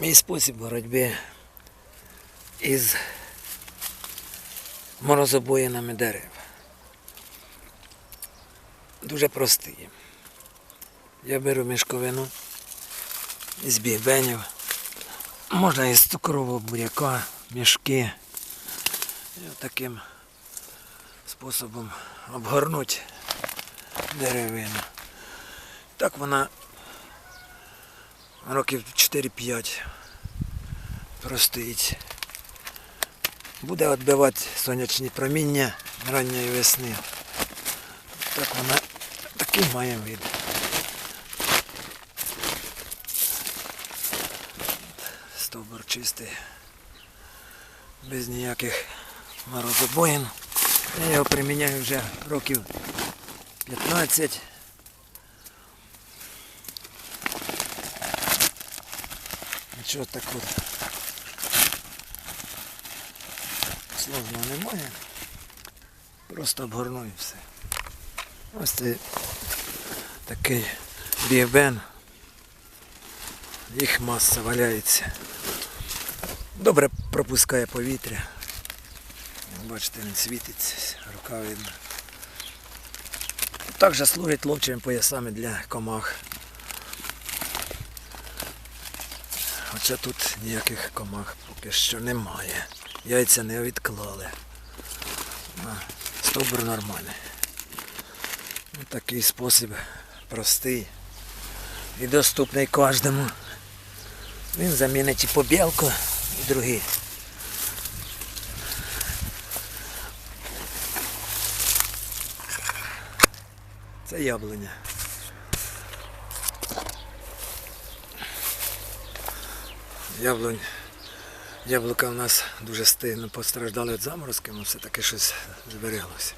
Мій спосіб боротьби із морозобоїнами дерев. Дуже простий. Я беру мішковину із бігбенів, можна із цукрового буряка, мішки. І таким способом обгорнути деревину. Так вона років 4-5 простоїть. Буде відбивати сонячні проміння ранньої весни. Так вона такий має вид. Стовбур чистий, без ніяких морозобоїн. Я його приміняю вже років 15. Нічого так от сложного немає. Просто обгорну все. Ось це такий біобен. Їх маса валяється. Добре пропускає повітря. Бачите, він світиться, рука видно. Також служить ловчими поясами для комах. Хоча тут ніяких комах поки що немає. Яйця не відклали. Стовбур нормальний. Ось Такий спосіб простий і доступний кожному. Він замінить і побілку, і другі. Це яблуня. Яблунь. Яблука в нас дуже стильно постраждали від заморозки, але все-таки щось збереглося.